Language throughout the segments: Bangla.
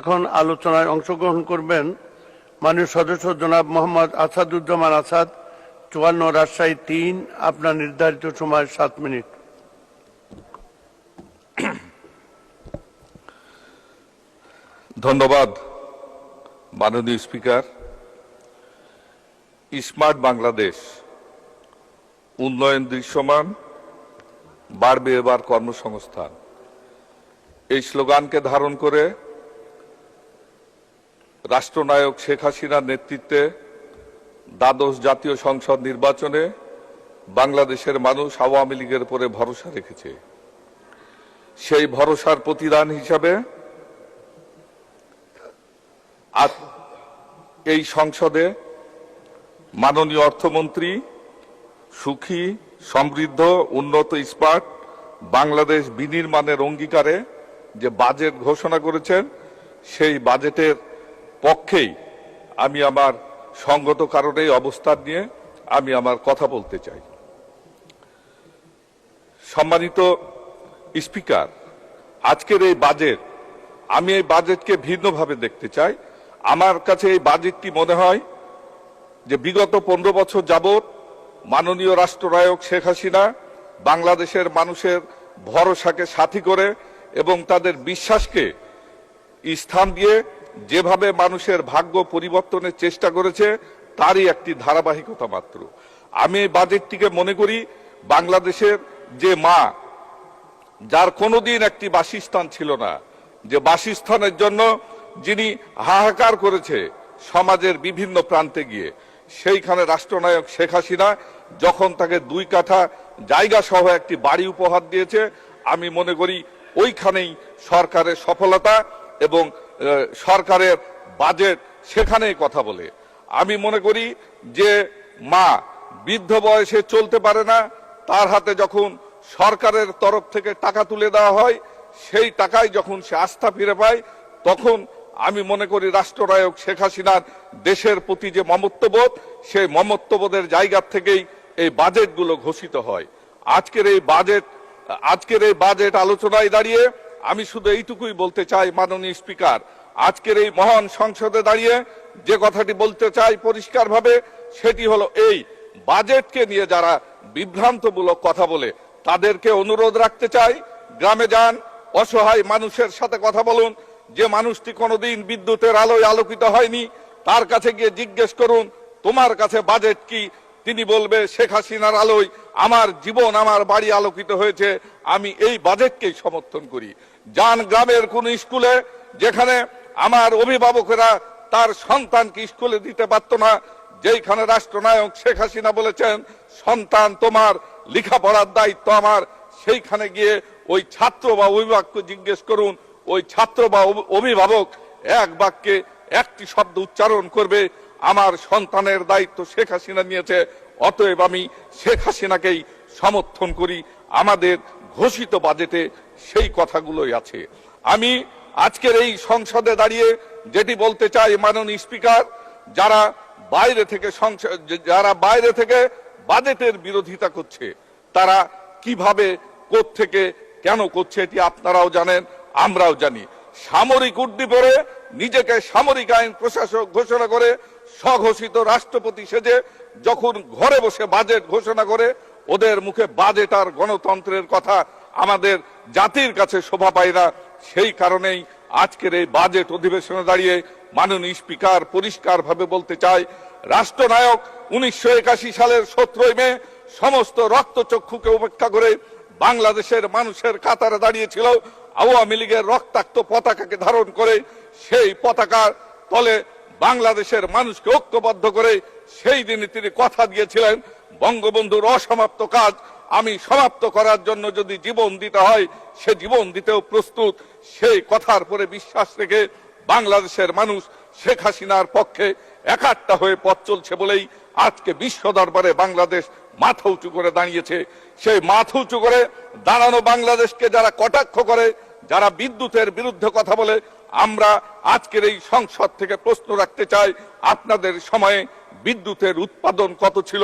এখন আলোচনায় অংশগ্রহণ করবেন মাননীয় সদস্য জনাব মোহাম্মদ আসাদুজ্জামান আসাদ, চুয়ান্ন, রাজশাহী তিন, আপনার নির্ধারিত সময় সাত মিনিট। ধন্যবাদ, মাননীয় স্পিকার। স্মার্ট বাংলাদেশ, উন্নয়ন দৃশ্যমান, বাড়বে এবার কর্মসংস্থান। এই স্লোগানকে ধারণ করে রাষ্ট্রনায়ক শেখ হাসিনার নেতৃত্বে দ্বাদশ জাতীয় সংসদ নির্বাচনে বাংলাদেশের মানুষ আওয়ামী লীগের উপরে ভরসা রেখেছে। সেই ভরসার প্রতিদান হিসাবে এই সংসদে মাননীয় অর্থমন্ত্রী সুখী, সমৃদ্ধ, উন্নত ইস্পাত বাংলাদেশ বিনির্মাণের অঙ্গীকারে যে বাজেট ঘোষণা করেছেন, সেই বাজেটের পক্ষেই আমি আমার সঙ্গত কারণে অবস্থান নিয়ে আমি আমার কথা বলতে চাই। সম্মানিত স্পিকার, আজকের এই বাজেট, আমি এই বাজেটকে ভিন্নভাবে দেখতে চাই। আমার কাছে এই বাজেটটি মনে হয় যে বিগত পনেরো বছর যাবৎ মাননীয় রাষ্ট্রনায়ক শেখ হাসিনা বাংলাদেশের মানুষের ভরসাকে সাথী করে এবং তাদের বিশ্বাসকে স্থান দিয়ে যেভাবে মানুষের ভাগ্য পরিবর্তনের চেষ্টা করেছে, তারই একটি ধারাবাহিকতা মাত্র। আমি বাজেটটিকে মনে করি, বাংলাদেশের যে মা, যার কোনোদিন একটি বাসস্থান ছিল না, যে বাসস্থানের জন্য যিনি হাহাকার করেছে সমাজের বিভিন্ন প্রান্তে গিয়ে, সেইখানে রাষ্ট্রনায়ক শেখ হাসিনা যখন তাকে দুই কাঠা জায়গা সহ একটি বাড়ি উপহার দিয়েছে, আমি মনে করি ওইখানেই সরকারের সফলতা এবং সরকারের বাজেট সেখানেই কথা বলে। আমি মনে করি যে মা বৃদ্ধ বয়সে চলতে পারে না, তার হাতে যখন সরকারের তরফ থেকে টাকা তুলে দেওয়া হয়, সেই টাকায় যখন সে আস্থা ফিরে পায়, তখন আমি মনে করি রাষ্ট্রনায়ক শেখ হাসিনার দেশের প্রতি যে মমত্ববোধ, সেই মমত্ববোধের জায়গা থেকেই এই বাজেটগুলো ঘোষিত হয়। আজকের এই বাজেট আজকের এই বাজেট আলোচনায় দাঁড়িয়ে আমি শুধু এইটুকুই বলতে চাই, মাননীয় স্পিকার, আজকের এই মহান সংসদে দাঁড়িয়ে যে কথাটি বলতে চাই পরিষ্কারভাবে, সেটি হলো এই, বাজেটকে নিয়ে যারা বিভ্রান্তমূলক কথা বলে, তাদেরকে অনুরোধ রাখতে চাই, গ্রামে যান, অসহায় মানুষের সাথে কথা বলুন, যে মানুষটি কোনোদিন বিদ্যুতের আলোয় আলোকিত হয়নি, তার কাছে গিয়ে জিজ্ঞেস করুন, তোমার কাছে বাজেট কি? তিনি বলবে, শেখ হাসিনার আলোয় আমার জীবন, আমার বাড়ি আলোকিত হয়েছে, আমি এই বাজেটকেই সমর্থন করি। যান গ্রামের কোন স্কুলে যেখানে আমার অভিভাবকেরা তার সন্তানকে স্কুলে দিতে পারত না, যেইখানে রাষ্ট্রনায়ক শেখ হাসিনা বলেছেন, সন্তান তোমার লেখাপড়ার দায়িত্ব আমার। সেইখানে গিয়ে ওই ছাত্র বা অভিভাবককে জিজ্ঞেস করুন, ওই ছাত্র বা অভিভাবক এক বাক্যে একটি শব্দ উচ্চারণ করবে, আমার সন্তানের দায়িত্ব শেখ হাসিনা নিয়েছে, অতএব আমি শেখ হাসিনাকেই সমর্থন করি, আমাদের ঘোষিত বাজেটে সেই কথাগুলোই আছে। আমি আজকের এই সংসদে দাঁড়িয়ে যেটি বলতে চাই মাননীয় স্পিকার, যারা বাইরে থেকে সংসদ যারা বাইরে থেকে বাজেটের বিরোধিতা করছে, তারা কীভাবে থেকে কেন করছে এটি আপনারাও জানেন, আমরাও জানি। সামরিক উদ্দীপরে নিজেকে সামরিক আইন প্রশাসক ঘোষণা করে, স্বঘোষিত রাষ্ট্রপতি সেজে যখন ঘরে বসে বাজেট ঘোষণা করে ওদের মুখে বাজেট আর গণতন্ত্রের কথা আমাদের জাতির কাছে শোভা পায় না। সেই কারণেই আজকের এই বাজেট অধিবেশনে দাঁড়িয়ে মাননীয় স্পিকার পরিষ্কার ভাবে বলতে চাই রাষ্ট্রনায়ক উনিশশো একাশি সালের সতেরোই মে সমস্ত রক্তচক্ষুকে উপেক্ষা করে বাংলাদেশের মানুষের কাতারে দাঁড়িয়েছিল আওয়ামী লীগের রক্তাক্ত পতাকাকে ধারণ করে, সেই পতাকার তলে বাংলাদেশের মানুষকে ঐক্যবদ্ধ করে সেই দিনে তিনি কথা দিয়েছিলেন। বঙ্গবন্ধুর অসমাপ্ত কাজ আমি সমাপ্ত করার জন্য যদি জীবন দিতে হয়, সে জীবন দিতেও প্রস্তুত। সেই কথার পরে বিশ্বাস রেখে বাংলাদেশের মানুষ শেখ হাসিনার পক্ষে একাট্টা হয়ে পথ চলছে বলেই আজকে বিশ্ব দরবারে বাংলাদেশ মাথা উঁচু করে দাঁড়িয়েছে। সেই মাথা উঁচু করে দাঁড়ানো বাংলাদেশকে যারা কটাক্ষ করে যারা বিদ্যুতের বিরুদ্ধে কথা বলে, আমরা আজকের এই সংসদ থেকে প্রশ্ন রাখতে চাই, আপনাদের সময়ে বিদ্যুতের উৎপাদন কত ছিল?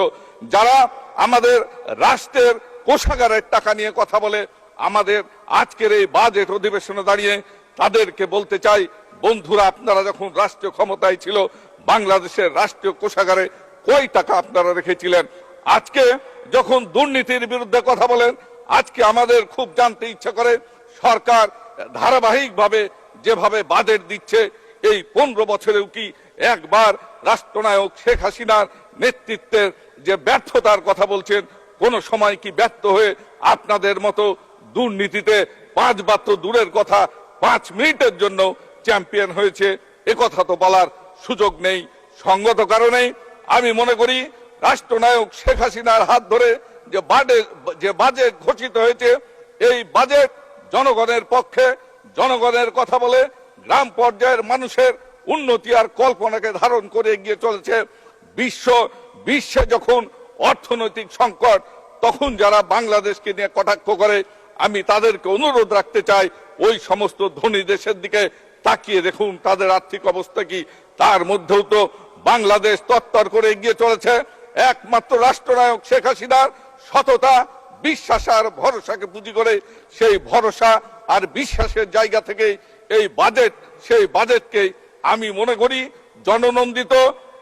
যারা আমাদের রাষ্ট্রের কোষাগারের টাকা নিয়ে কথা বলে, আমাদের আজকের এই বাজেট অধিবেশনে দাঁড়িয়ে তাদেরকে বলতে চাই, বন্ধুরা, আপনারা যখন রাষ্ট্রীয় ক্ষমতায় ছিল, বাংলাদেশের রাষ্ট্রীয় কোষাগারে কয় টাকা আপনারা রেখেছিলেন? আজকে যখন দুর্নীতির বিরুদ্ধে কথা বলেন, আজকে আমাদের খুব জানতে ইচ্ছা করে সরকার ধারাবাহিকভাবে যেভাবে বাজেট দিচ্ছে, এই পনেরো বছরেও কি একবার রাষ্ট্রনায়ক শেখ হাসিনার নেতৃত্বের যে ব্যর্থতার কথা বলছেন, কোন সময় কি ব্যর্থ হয়ে আপনাদের মতো দুর্নীতিতে পাঁচবার তো দূরের কথা পাঁচ মিনিটের জন্য চ্যাম্পিয়ন হয়েছে কথা তো বলার সুযোগ নেই, সঙ্গত কারণেই আমি মনে করি রাষ্ট্রনায়ক শেখ হাসিনার হাত ধরে যে যে বাজেট ঘোষিত হয়েছে, এই বাজেট জনগণের পক্ষে জনগণের কথা বলে গ্রাম পর্যায়ের মানুষের উন্নতি আর কল্পনাকে ধারণ করে এগিয়ে চলেছে বিশ্ব বিশ্বে যখন অর্থনৈতিক সংকট, তখন যারা বাংলাদেশকে নিয়ে কটাক্ষ করে, আমি তাদেরকে অনুরোধ রাখতে চাই, ওই সমস্ত ধনী দেশের দিকে তাকিয়ে দেখুন তাদের আর্থিক অবস্থা কি। তার মধ্যেও তো বাংলাদেশ তত্তর করে এগিয়ে চলেছে। একমাত্র রাষ্ট্রনায়ক শেখ হাসিনার সততা বিশ্বাস আর ভরসাকে পুঁজি করে সেই ভরসা আর বিশ্বাসের জায়গা থেকে এই বাজেট, সেই বাজেটকে আমি মনে করি জননন্দিত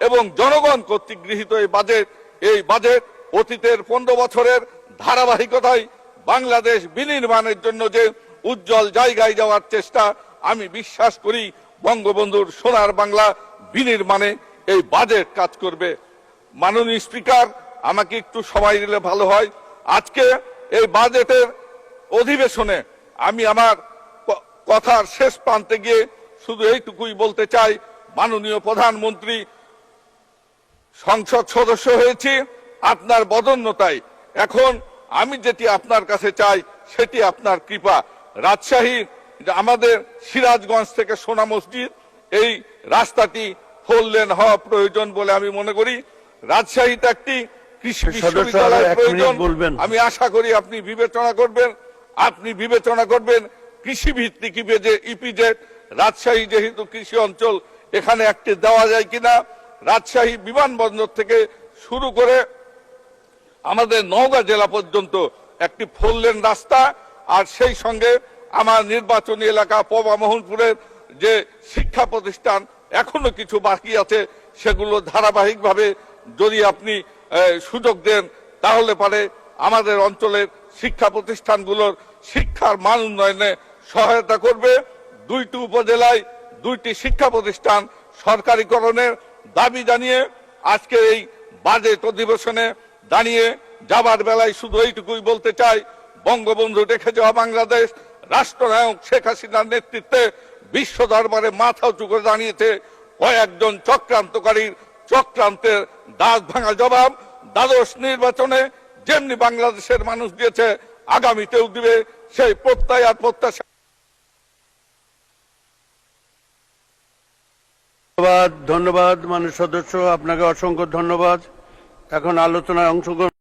এবং জনগণ কর্তৃক গৃহীত এই বাজেট। এই বাজেট অতীতের পনেরো বছরের ধারাবাহিকতায় বাংলাদেশ বিনির্মাণের জন্য যে উজ্জ্বল জায়গায় যাওয়ার চেষ্টা, আমি বিশ্বাস করি বঙ্গবন্ধুর সোনার বাংলা বিনির্মাণে এই বাজেট কাজ করবে। মাননীয় স্পিকার, আমাকে একটু সময় দিলে ভালো হয়। আজকে এই বাজেটের অধিবেশনে আমি আমার কথার শেষ প্রান্তে গিয়ে শুধু এইটুকুই বলতে চাই, মাননীয় প্রধানমন্ত্রী সংসদ সদস্য হয়েছি, আপনার বদন্যতায় এখন আমি যেটি আপনার কাছে চাই, সেটি আপনার কৃপা। রাজশাহী, আমাদের সিরাজগঞ্জ থেকে সোনা মসজিদ, এই রাস্তাটি ফোর হওয়া প্রয়োজন বলে আমি মনে করি। রাজশাহীতে একটি কৃষি সদস্য আরও বিশ্ববিদ্যালয় এক মিনিট প্রয়োজন বলবেন। আমি আশা করি আপনি বিবেচনা করবেন আপনি বিবেচনা করবেন কৃষি ভিত্তিক ইপিজেড রাজশাহী যেহেতু কৃষি অঞ্চল এখানে একটি দেওয়া যায় কিনা রাজশাহী বিমানবন্দর থেকে শুরু করে আমাদের নওগাঁ জেলা পর্যন্ত একটি ফোর লেন রাস্তা আর সেই সঙ্গে আমার নির্বাচনী এলাকা পবা মোহনপুরের যে শিক্ষা প্রতিষ্ঠান এখনও কিছু বাকি আছে সেগুলো ধারাবাহিকভাবে যদি আপনি সুযোগ দেন, তাহলে পারে আমাদের অঞ্চলের শিক্ষা প্রতিষ্ঠানগুলোর শিক্ষার মান উন্নয়নে সহায়তা করবে। দুইটি উপজেলায় দুইটি শিক্ষা প্রতিষ্ঠান সরকারিকরণের দাবি জানিয়ে আজকে এই বাজেট অধিবেশনে দাঁড়িয়ে যাবার বেলায় শুধু এইটুকুই বলতে চাই, বঙ্গবন্ধু রেখে যাওয়া বাংলাদেশ, রাষ্ট্রনায়ক শেখ হাসিনার নেতৃত্বে বিশ্ব দরবারে মাথা উঁচু করে দাঁড়িয়েছে কয়েকজন চক্রান্তকারীর চক্রান্তের দাঁত ভাঙা জবাব দ্বাদশ নির্বাচনে যেমনি বাংলাদেশের মানুষ দিয়েছে, আগামীতেও দিবে সেই প্রত্যয় আর প্রত্যাশা। ধন্যবাদ ধন্যবাদ, মাননীয় সদস্য, আপনাকে অসংখ্য ধন্যবাদ। এখন আলোচনায় অংশগ্রহণ